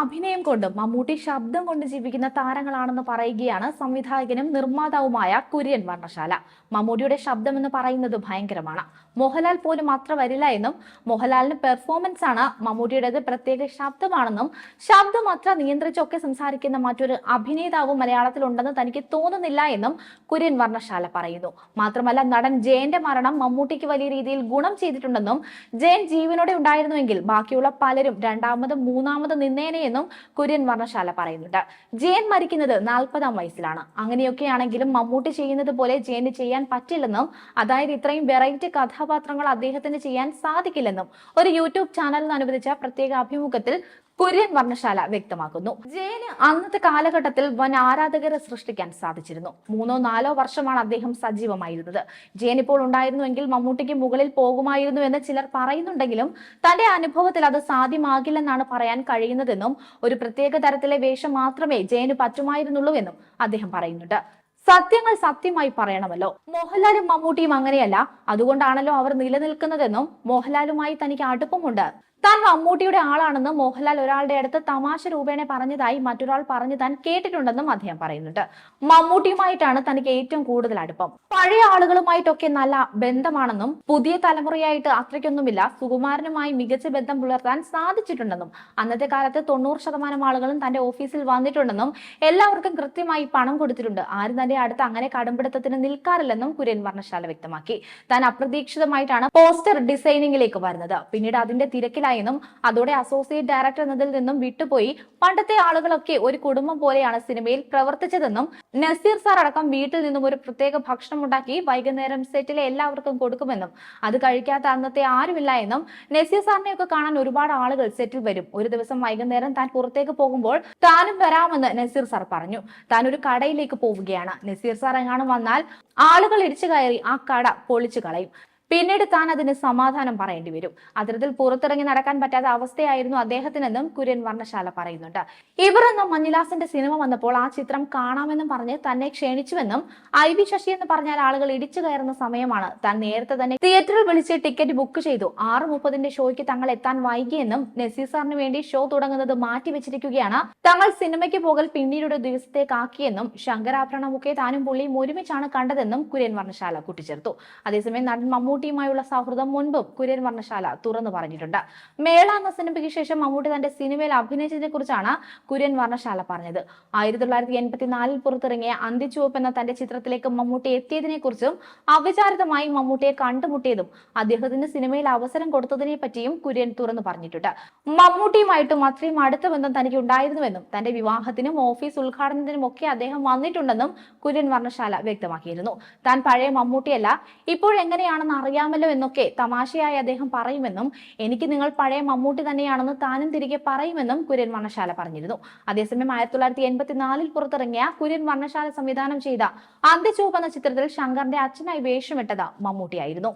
അഭിനയം കൊണ്ട് മമ്മൂട്ടി ശബ്ദം കൊണ്ട് ജീവിക്കുന്ന താരങ്ങളാണെന്ന് പറയുകയാണ് സംവിധായകനും നിർമ്മാതാവുമായ കുര്യൻ വർണശാല. മമ്മൂട്ടിയുടെ ശബ്ദം എന്ന് പറയുന്നത് ഭയങ്കരമാണ്. മോഹൻലാൽ പോലും അത്ര വരില്ല എന്നും മോഹൻലാലിന് പെർഫോമൻസ് ആണ് മമ്മൂട്ടിയുടേത് പ്രത്യേക ശബ്ദമാണെന്നും ശബ്ദം അത്ര നിയന്ത്രിച്ചൊക്കെ സംസാരിക്കുന്ന മറ്റൊരു അഭിനേതാവും മലയാളത്തിലുണ്ടെന്ന് തനിക്ക് തോന്നുന്നില്ല എന്നും കുര്യൻ വർണശാല പറയുന്നു. മാത്രമല്ല നടൻ ജയന്റെ മരണം മമ്മൂട്ടിക്ക് വലിയ രീതിയിൽ ഗുണം ചെയ്തിട്ടുണ്ടെന്നും ജയൻ ജീവനോടെ ഉണ്ടായിരുന്നുവെങ്കിൽ ബാക്കിയുള്ള പലരും രണ്ടാമതും മൂന്നാമതും നിന്നേനെ എന്നും കുര്യൻ വർണശാല പറയുന്നുണ്ട്. ജയൻ മരിക്കുന്നത് നാൽപ്പതാം വയസ്സിലാണ്. അങ്ങനെയൊക്കെയാണെങ്കിലും മമ്മൂട്ടി ചെയ്യുന്നത് പോലെ ജയന് ചെയ്യാൻ പറ്റില്ലെന്നും അതായത് ഇത്രയും വെറൈറ്റി കഥാപാത്രങ്ങൾ അദ്ദേഹത്തിന് ചെയ്യാൻ സാധിക്കില്ലെന്നും ഒരു യൂട്യൂബ് ചാനലിന് അനുവദിച്ച പ്രത്യേക അഭിമുഖത്തിൽ കുര്യൻ വർണശാല വ്യക്തമാക്കുന്നു. ജയന് അന്നത്തെ കാലഘട്ടത്തിൽ വൻ ആരാധകരെ സൃഷ്ടിക്കാൻ സാധിച്ചിരുന്നു. മൂന്നോ നാലോ വർഷമാണ് അദ്ദേഹം സജീവമായിരുന്നത്. ജയൻ ഇപ്പോൾ ഉണ്ടായിരുന്നുവെങ്കിൽ മമ്മൂട്ടിക്ക് മുകളിൽ പോകുമായിരുന്നു എന്ന് ചിലർ പറയുന്നുണ്ടെങ്കിലും തന്റെ അനുഭവത്തിൽ അത് സാധ്യമാകില്ലെന്നാണ് പറയാൻ കഴിയുന്നതെന്നും ഒരു പ്രത്യേക തരത്തിലെ വേഷം മാത്രമേ ജയന് പറ്റുമായിരുന്നുള്ളൂ എന്നും അദ്ദേഹം പറയുന്നുണ്ട്. സത്യങ്ങൾ സത്യമായി പറയണമല്ലോ. മോഹൻലാലും മമ്മൂട്ടിയും അങ്ങനെയല്ല. അതുകൊണ്ടാണല്ലോ അവർ നിലനിൽക്കുന്നതെന്നും മോഹൻലാലുമായി തനിക്ക് അടുപ്പമുണ്ട്. താൻ മമ്മൂട്ടിയുടെ ആളാണെന്ന് മോഹൻലാൽ ഒരാളുടെ അടുത്ത് തമാശ രൂപേണ പറഞ്ഞതായി മറ്റൊരാൾ പറഞ്ഞു താൻ കേട്ടിട്ടുണ്ടെന്നും അദ്ദേഹം പറയുന്നുണ്ട്. മമ്മൂട്ടിയുമായിട്ടാണ് തനിക്ക് ഏറ്റവും കൂടുതൽ അടുപ്പം. പഴയ ആളുകളുമായിട്ടൊക്കെ നല്ല ബന്ധമാണെന്നും പുതിയ തലമുറയായിട്ട് അത്രയ്ക്കൊന്നുമില്ല. സുകുമാരനുമായി മികച്ച ബന്ധം പുലർത്താൻ സാധിച്ചിട്ടുണ്ടെന്നും അന്നത്തെ കാലത്ത് തൊണ്ണൂറ് ശതമാനം ആളുകളും തന്റെ ഓഫീസിൽ വന്നിട്ടുണ്ടെന്നും എല്ലാവർക്കും കൃത്യമായി പണം കൊടുത്തിട്ടുണ്ട്. ആരും തന്റെ അടുത്ത് അങ്ങനെ കടുംപിടുത്തത്തിന് നിൽക്കാറില്ലെന്നും കുര്യൻ വർണശാല വ്യക്തമാക്കി. താൻ അപ്രതീക്ഷിതമായിട്ടാണ് പോസ്റ്റർ ഡിസൈനിങ്ങിലേക്ക് വരുന്നത്. പിന്നീട് അതിന്റെ തിരക്കിലായെന്നും അതോടെ അസോസിയേറ്റ് ഡയറക്ടർ എന്നതിൽ നിന്നും വിട്ടുപോയി. പണ്ടത്തെ ആളുകളൊക്കെ ഒരു കുടുംബം പോലെയാണ് സിനിമയിൽ പ്രവർത്തിച്ചതെന്നും നസീർ സാർ അടക്കം വീട്ടിൽ നിന്നും ഒരു പ്രത്യേക ഭക്ഷണം ഉണ്ടാക്കി വൈകുന്നേരം സെറ്റിലെ എല്ലാവർക്കും കൊടുക്കുമെന്നും അത് കഴിക്കാത്ത അന്നത്തെ ആരുമില്ല എന്നും നസീർ സാറിനെയൊക്കെ കാണാൻ ഒരുപാട് ആളുകൾ സെറ്റിൽ വരും. ഒരു ദിവസം വൈകുന്നേരം താൻ പുറത്തേക്ക് പോകുമ്പോൾ താനും വരാമെന്ന് നസീർ സാർ പറഞ്ഞു. താൻ ഒരു കടയിലേക്ക് പോവുകയാണ്. നസീർ സാർ എങ്ങാനും വന്നാൽ ആളുകൾ ഇടിച്ചു കയറി ആ കട പൊളിച്ചു കളയും. പിന്നീട് താൻ അതിന് സമാധാനം പറയേണ്ടി വരും. അതിർത്തിൽ പുറത്തിറങ്ങി നടക്കാൻ പറ്റാത്ത അവസ്ഥയായിരുന്നു അദ്ദേഹത്തിനെന്നും കുര്യൻ വർണശാല പറയുന്നുണ്ട്. ഇവർ എന്ന മഞ്ഞിലാസിന്റെ സിനിമ വന്നപ്പോൾ ആ ചിത്രം കാണാമെന്നും പറഞ്ഞ് തന്നെ ക്ഷണിച്ചുവെന്നും ഐ വി ശശി എന്ന് പറഞ്ഞാൽ ആളുകൾ ഇടിച്ചു കയറുന്ന സമയമാണ് താൻ നേരത്തെ തന്നെ തിയേറ്ററിൽ വിളിച്ച് ടിക്കറ്റ് ബുക്ക് ചെയ്തു. ആറ് മുപ്പതിന്റെ ഷോയ്ക്ക് തങ്ങൾ എത്താൻ വൈകിയെന്നും നസീർ സാറിന് വേണ്ടി ഷോ തുടങ്ങുന്നത് മാറ്റിവെച്ചിരിക്കുകയാണ് തങ്ങൾ സിനിമയ്ക്ക് പോകൽ പിന്നീട് ഒരു ദിവസത്തേക്കാക്കിയെന്നും ശങ്കരാഭരണമൊക്കെ താനും പുള്ളിയും ഒരുമിച്ചാണ് കണ്ടതെന്നും കുര്യൻ വർണശാല കൂട്ടിച്ചേർത്തു. അതേസമയം നടൻ മമ്മൂട്ടിയുമായുള്ള സൗഹൃദം മുൻപും കുര്യൻ വർണശാല തുറന്നു പറഞ്ഞിട്ടുണ്ട്. മേള എന്ന സിനിമയ്ക്ക് ശേഷം മമ്മൂട്ടി തന്റെ സിനിമയിൽ അഭിനയിച്ചതിനെ കുറിച്ചാണ് കുര്യൻ വർണശാല പറഞ്ഞത്. ആയിരത്തി തൊള്ളായിരത്തി എൺപത്തിനാലിൽ പുറത്തിറങ്ങിയ അന്തിച്ചുവപ്പ് എന്ന തന്റെ ചിത്രത്തിലേക്ക് മമ്മൂട്ടി എത്തിയതിനെ കുറിച്ചും അവിചാരിതമായി മമ്മൂട്ടിയെ കണ്ടുമുട്ടിയതും അദ്ദേഹത്തിന് സിനിമയിൽ അവസരം കൊടുത്തതിനെ പറ്റിയും കുര്യൻ തുറന്നു പറഞ്ഞിട്ടുണ്ട്. മമ്മൂട്ടിയുമായിട്ടും അത്രയും അടുത്ത ബന്ധം തനിക്ക് ഉണ്ടായിരുന്നുവെന്നും തന്റെ വിവാഹത്തിനും ഓഫീസ് ഉദ്ഘാടനത്തിനും ഒക്കെ അദ്ദേഹം വന്നിട്ടുണ്ടെന്നും കുര്യൻ വർണശാല വ്യക്തമാക്കിയിരുന്നു. താൻ പഴയ മമ്മൂട്ടിയല്ല ഇപ്പോഴെങ്ങനെയാണെന്ന് അറിയാമല്ലോ എന്നൊക്കെ തമാശയായി അദ്ദേഹം പറയുമെന്നും എനിക്ക് നിങ്ങൾ പഴയ മമ്മൂട്ടി തന്നെയാണെന്ന് താനും തിരികെ പറയുമെന്നും കുര്യൻ വർണശാല പറഞ്ഞിരുന്നു. അതേസമയം ആയിരത്തി തൊള്ളായിരത്തി എൺപത്തിനാലിൽ പുറത്തിറങ്ങിയ കുര്യൻ വർണശാല സംവിധാനം ചെയ്ത അന്ത്യചൂപ്പ് എന്ന ചിത്രത്തിൽ ശങ്കറിന്റെ അച്ഛനായി വേഷമിട്ടത് മമ്മൂട്ടിയായിരുന്നു.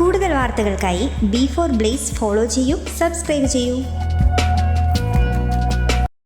കൂടുതൽ വാർത്തകൾക്കായി ബി ഫോർ ബ്ലേസ് ഫോളോ ചെയ്യൂ സബ്സ്ക്രൈബ് ചെയ്യൂ.